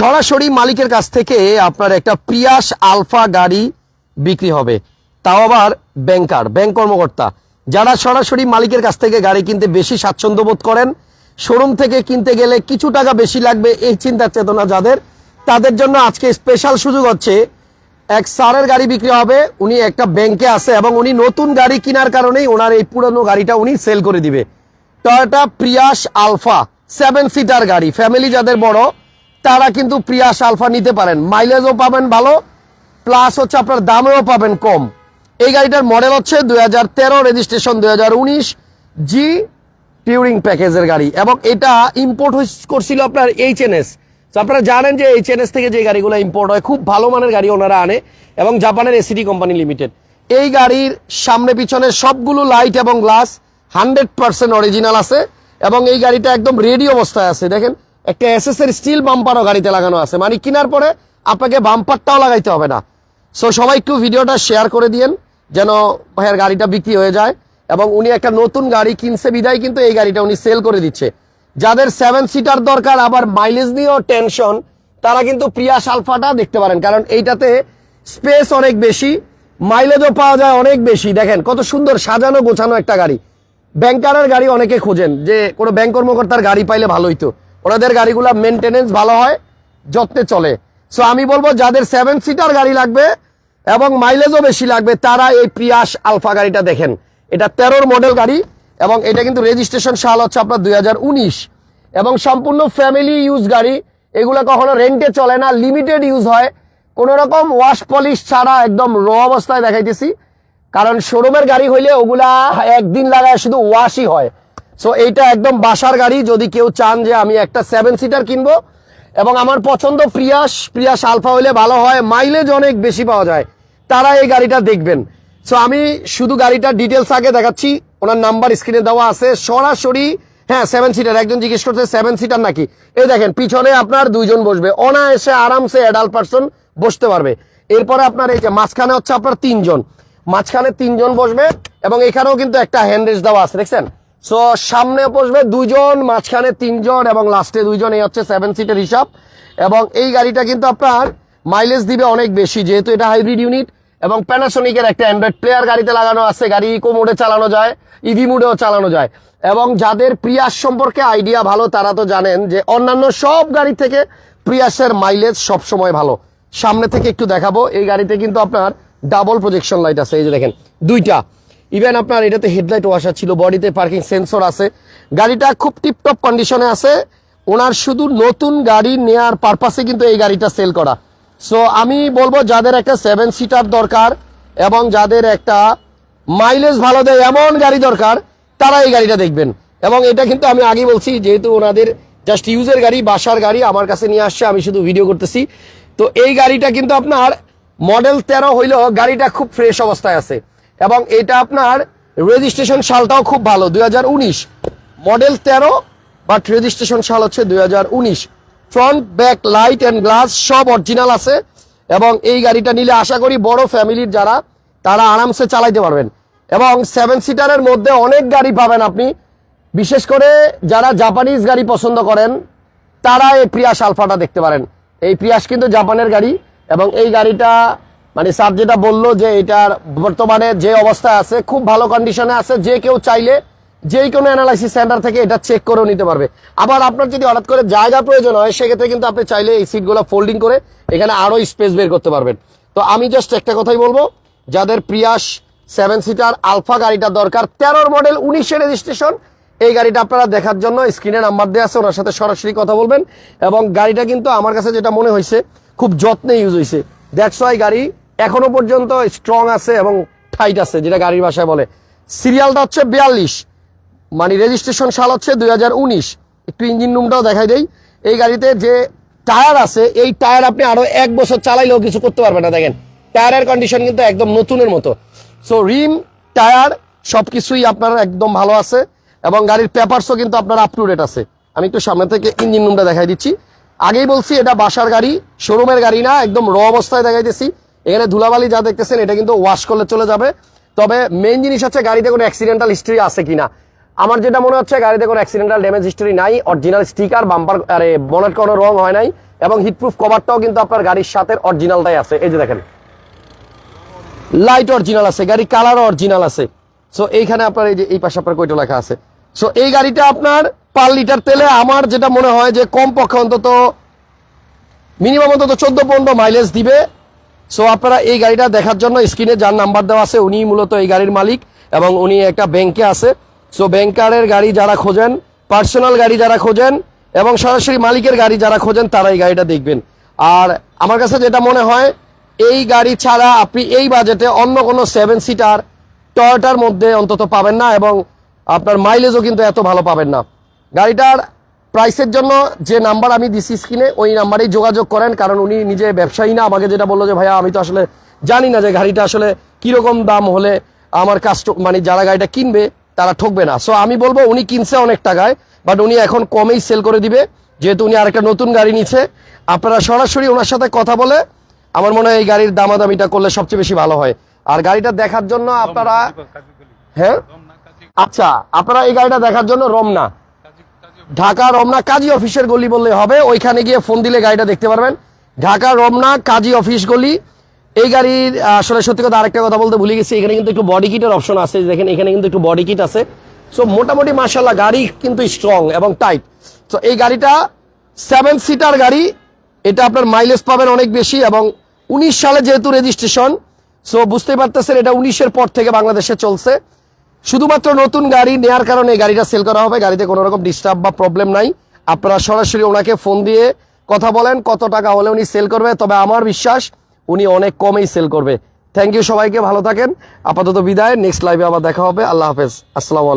সরাসরি মালিকের কাছ থেকে আপনার একটা প্রিয়াস আলফা গাড়ি বিক্রি হবে। তাও আবার ব্যাংকার, ব্যাংক কর্মকর্তা, যারা সরাসরি মালিকের কাছ থেকে গাড়ি কিনতে বেশি স্বাচ্ছন্দ্য বোধ করেন, শোরুম থেকে কিনতে গেলে কিছু টাকা বেশি লাগবে এই চিন্তার চেতনা যাদের। তাদের জন্য আজকে স্পেশাল সুযোগ হচ্ছে, এক স্যারের গাড়ি বিক্রি হবে, উনি একটা ব্যাংকে আছে এবং উনি নতুন গাড়ি কেনার কারণেই ওনার এই পুরনো গাড়িটা উনি সেল করে দিবে। Toyota Prius alpha seven seater গাড়ি ফ্যামিলি যাদের বড় তারা কিন্তু প্রিয়াস আলফা নিতে পারেন। মাইলেজও পাবেন ভালো, প্লাস হচ্ছে আপনার দামেও পাবেন কম। এই গাড়িটার মডেল হচ্ছে দুই হাজার তেরো, রেজিস্ট্রেশন দুই হাজার উনিশ জি টিউরিং প্যাকেজের গাড়ি। এবং এটা ইম্পোর্ট করছিল আপনার এইচ এন এস আপনারা জানেন যে এইচ এন এস থেকে যে গাড়িগুলো ইম্পোর্ট হয়, খুব ভালো মানের গাড়ি ওনারা আনে, এবং জাপানের এসিডি কোম্পানি লিমিটেড এই গাড়ির সামনে পিছনে সবগুলো লাইট এবং গ্লাস হান্ড্রেড পার্সেন্ট অরিজিনাল আছে, এবং এই গাড়িটা একদম রেডি অবস্থায় আছে। দেখেন একটা এসএস এর স্টিল বাম্পারও গাড়িতে লাগানো আছে। মানে কেনার পরে আপনাকে বাম্পারটাও লাগাইতে হবে না। সো সবাই একটু ভিডিওটা শেয়ার করে দিয়েন, যেন ভাইয়ের গাড়িটা বিক্রি হয়ে যায় এবং উনি একটা নতুন গাড়ি কিনছে, বিদায় কিন্তু এই গাড়িটা উনি সেল করে দিচ্ছে। যাদের সেভেন সিটার দরকার, আবার মাইলেজ নিয়েও টেনশন তারা কিন্তু প্রিয়া সালফাটা দেখতে পারেন। কারণ এইটাতে স্পেস অনেক বেশি মাইলেজও পাওয়া যায় অনেক বেশি। দেখেন কত সুন্দর সাজানো গোছানো একটা গাড়ি। ব্যাংকারের গাড়ি অনেকে খোঁজেন, যে কোনো ব্যাংক কর্মকর্তার গাড়ি পাইলে ভালোই তো। ওনাদের গাড়িগুলা মেনটেনেন্স ভালো হয়, যত্নে চলে। সো আমি বলব যাদের সেভেন সিটার গাড়ি লাগবে এবং মাইলেজও বেশি লাগবে, তারা এই প্রিয়াস আলফা গাড়িটা দেখেন। এটা তেরোর মডেল গাড়ি এবং এটা কিন্তু রেজিস্ট্রেশন সাল হচ্ছে আপনার দুই হাজার উনিশ। এবং সম্পূর্ণ ফ্যামিলি ইউজ গাড়ি, এগুলো কখনো রেন্টে চলে না লিমিটেড ইউজ হয়। কোনো রকম ওয়াশ পলিশ ছাড়া একদম র অবস্থায় দেখাইতেছি। কারণ শোরুমের গাড়ি হইলে ওগুলা একদিন লাগায় শুধু ওয়াশই হয়। সো এইটা একদম বাসার গাড়ি, যদি কেউ চান যে আমি একটা সেভেন সিটার কিনবো। এবং আমার পছন্দ প্রিয়াস প্রিয়াস আলফা হইলে ভালো হয় মাইলেজ অনেক বেশি পাওয়া যায়। তারা এই গাড়িটা দেখবেন। সো আমি শুধু গাড়িটার ডিটেলস আগে দেখাচ্ছি, ওনার নাম্বার স্ক্রিনে দেওয়া আছে। সরাসরি হ্যাঁ সেভেন সিটার একজন জিজ্ঞেস করছে সেভেন সিটার নাকি? এই দেখেন, পিছনে আপনার দুইজন বসবে। অনায়াসে আরামসে অ্যাডাল্ট পার্সন বসতে পারবে। এরপরে আপনার এই যে মাঝখানে হচ্ছে আপনার তিনজন। মাঝখানে তিনজন বসবে, এবং এখানেও কিন্তু একটা হ্যান্ড রেস্ট দেওয়া আছে, দেখছেন? সো সামনে বসবে দুইজন, মাঝখানে তিনজন এবং লাস্টে দুইজন, এই হচ্ছে সেভেন সিটের হিসাব। এবং এই গাড়িটা কিন্তু আপনার মাইলেজ দিবে অনেক বেশি, যেহেতু এটা হাইব্রিড ইউনিট এবং প্যানাসোনিকের একটা অ্যান্ড্রয়েড প্লেয়ার গাড়িতে লাগানো আছে, গাড়ি ইকো মোডে চালানো যায় ইভি মোডেও চালানো যায়। এবং যাদের প্রিয়াস সম্পর্কে আইডিয়া ভালো, তারা তো জানেন যে অন্যান্য সব গাড়ি থেকে প্রিয়াসের মাইলেজ সব সময় ভালো। সামনে থেকে একটু দেখাবো, এই গাড়িতে কিন্তু আপনার ডাবল প্রজেকশন লাইট আছে, এই যে দেখেন, দুইটা। ইভেন আপনার এটাতে হেডলাইট ওয়াশার ছিল বডিতে পার্কিং সেন্সর আছে। গাড়িটা খুব টিপটপ কন্ডিশনে আছে। ওনার শুধু নতুন গাড়ি নেয়ার পারপাসে কিন্তু এই গাড়িটা সেল করা। সো আমি বলব যাদের একটা সেভেন সিটার দরকার এবং যাদের একটা মাইলেজ ভালো দেয়, এমন গাড়ি দরকার, তারা এই গাড়িটা দেখবেন। এবং এটা কিন্তু আমি আগে বলছি, যেহেতু ওনাদের জাস্ট ইউজের গাড়ি, বাসার গাড়ি আমার কাছে নিয়ে আসছে, আমি শুধু ভিডিও করতেছি। তো এই গাড়িটা কিন্তু আপনার মডেল তেরো হইলেও গাড়িটা খুব ফ্রেশ অবস্থায় আছে। এবং এটা আপনার রেজিস্ট্রেশন সালটাও খুব ভালো, দুই হাজার উনিশ। মডেল তেরো বাট রেজিস্ট্রেশন সাল হচ্ছে দু হাজার উনিশ। Front back light and glass সব অরিজিনাল আছে এবং এই গাড়িটা নিলে আশা করি বড় ফ্যামিলির যারা, তারা আরামসে চালাইতে পারবেন। এবং সেভেন সিটারের মধ্যে অনেক গাড়ি পাবেন আপনি। বিশেষ করে যারা জাপানিজ গাড়ি পছন্দ করেন, তারা এই প্রিয়াস আলফাটা দেখতে পারেন। এই প্রিয়াস কিন্তু জাপানের গাড়ি এবং এই গাড়িটা মানে স্যার যেটা বলল যে এটার বর্তমানে যে অবস্থায় আছে, খুব ভালো কন্ডিশনে আছে, যে কেউ চাইলে যে কোনো অ্যানালাইসিস সেন্টার থেকে এটা চেক করেও নিতে পারবে। আবার আপনার যদি হঠাৎ করে জায়গা প্রয়োজন হয়, সেক্ষেত্রে কিন্তু আপনি চাইলে এই সিটগুলো ফোল্ডিং করে এখানে আরও স্পেস বের করতে পারবেন। তো আমি জাস্ট একটা কথাই বলব, যাদের প্রিয়াস সেভেন সিটার আলফা গাড়িটা দরকার, তেরোর মডেল উনিশের রেজিস্ট্রেশন এই গাড়িটা আপনারা দেখার জন্য স্ক্রিনে নাম্বার দেওয়া আছে, ওনার সাথে সরাসরি কথা বলবেন। এবং গাড়িটা কিন্তু আমার কাছে যেটা মনে হয়েছে, খুব যত্নে ইউজ হয়েছে। দ্যাটস ওয়াই গাড়ি এখনও পর্যন্ত স্ট্রং আছে এবং টাইট আছে, যেটা গাড়ির ভাষায় বলে। সিরিয়ালটা হচ্ছে বিয়াল্লিশ। মানে রেজিস্ট্রেশন সাল হচ্ছে দুই হাজার উনিশ। একটু ইঞ্জিন রুমটাও দেখাই দেই। এই গাড়িতে যে টায়ার আছে, এই টায়ার আপনি আরও এক বছর চালাইলেও কিছু করতে পারবেন না, দেখেন। টায়ারের কন্ডিশন কিন্তু একদম নতুনের মতো। সো রিম টায়ার সবকিছুই আপনার একদম ভালো আছে। এবং গাড়ির পেপারসও কিন্তু আপনার আপ টু ডেট আছে। আমি একটু সামনে থেকে ইঞ্জিন রুমটা দেখাই দিচ্ছি। আগেই বলছি, এটা বাসার গাড়ি শোরুমের গাড়ি না, একদম র অবস্থায় দেখাই দেখাইতেছি। এখানে ধুলাবালি যা দেখতেছেন, এটা কিন্তু ওয়াশ করলে চলে যাবে। তবে মেইন জিনিস হচ্ছে গাড়িতে কোনো অ্যাক্সিডেন্টাল হিস্ট্রি আছে কিনা। আমার যেটা মনে হচ্ছে, গাড়িতে কোনো অ্যাক্সিডেন্টাল ড্যামেজ হিস্টরি নাই অরিজিনাল স্টিকার বাম্পার আরে বনেট কোনো রং হয় নাই, এবং হিটপ্রুফ কভারটাও কিন্তু আপনার গাড়ির সাথে অরিজিনালটাই আছে। এই যে দেখেন। লাইট অরিজিনাল আছে গাড়ি কালার অরিজিনাল আছে। সো এইখানে আপনার এই যে, এই পাশে আপনার কয়টা লেখা আছে। সো এই গাড়িটা আপনার পার লিটার তেলে আমার যেটা মনে হয় যে কম পক্ষে অন্তত মিনিমাম অন্তত চোদ্দ পনেরো মাইলেজ দিবে। সো আপনারা এই গাড়িটা দেখার জন্য স্ক্রিনে যার নাম্বার দেওয়া আছে উনি মূলত এই গাড়ির মালিক এবং উনি একটা ব্যাংকে আছে। সো ব্যাংকারের গাড়ি যারা খোঁজেন, পার্সোনাল গাড়ি যারা খোঁজেন এবং সরাসরি মালিকের গাড়ি যারা খোঁজেন, তারা এই গাড়িটা দেখবেন। আর আমার কাছে যেটা মনে হয়, এই গাড়ি ছাড়া আপনি এই বাজেটে অন্য কোনো সেভেন সিটার টয়টার মধ্যে অন্তত পাবেন না এবং আপনার মাইলেজও কিন্তু এত ভালো পাবেন না। গাড়িটার প্রাইসের জন্য যে নাম্বার আমি দিছি স্ক্রিনে ওই নাম্বারেই যোগাযোগ করেন কারণ উনি নিজে ব্যবসায়ী না। আমাকে যেটা বলল যে ভাইয়া আমি তো আসলে জানি না যে গাড়িটা আসলে কীরকম দাম হলে আমার কাস্ট মানে যারা গাড়িটা কিনবে তারা ঠকবে না। সো আমি বলব উনি কিনছে অনেক টাকায় বাট উনি এখন কমেই সেল করে দিবে। যেহেতু উনি আরেকটা নতুন গাড়ি নিচ্ছে আপনারা সরাসরি ওনার সাথে কথা বলে আমার মনে হয় এই গাড়ির দামাদামিটা করলে সবচেয়ে বেশি ভালো হয়। আর গাড়িটা দেখার জন্য আপনারা হ্যাঁ? আচ্ছা আপনারা এই গাড়িটা দেখার জন্য রমনা। ঢাকা রমনা কাজী অফিসের গলি বললে হবে। ওইখানে গিয়ে ফোন দিলে গাড়িটা দেখতে পারবেন। ঢাকা রমনা কাজী অফিস গলি। এই গাড়ির আসলে সত্যি কথা আরেকটা কথা বলতে ভুলে গেছি। এখানে কিন্তু একটু বডি কিটের অপশন আছে। দেখেন, এখানে কিন্তু একটু বডি কিট আছে। সো মোটামুটি মার্শাল্লাহ গাড়ি কিন্তু স্ট্রং এবং টাইট তো এই গাড়িটা সেভেন সিটার গাড়ি। এটা আপনার মাইলেজ পাবেন অনেক বেশি এবং উনিশ সালে যেহেতু রেজিস্ট্রেশন সো বুঝতেই পারতেছেন এটা উনিশের পর থেকে বাংলাদেশে চলছে। শুধুমাত্র নতুন গাড়ি নেয়ার কারণে গাড়িটা সেল করা হবে। গাড়িতে কোনো রকম ডিস্টার্ব বা প্রবলেম নাই। আপনারা সরাসরি ওনাকে ফোন দিয়ে কথা বলেন, কত টাকা হলে উনি সেল করবে। তবে আমার বিশ্বাস, উনি অনেক কমেই সেল করবে। থ্যাংক ইউ সবাইকে, ভালো থাকেন। আপাতত বিদায়। নেক্সট লাইভে আবার দেখা হবে। আল্লাহ হাফেজ। আসসালামু আলাইকুম।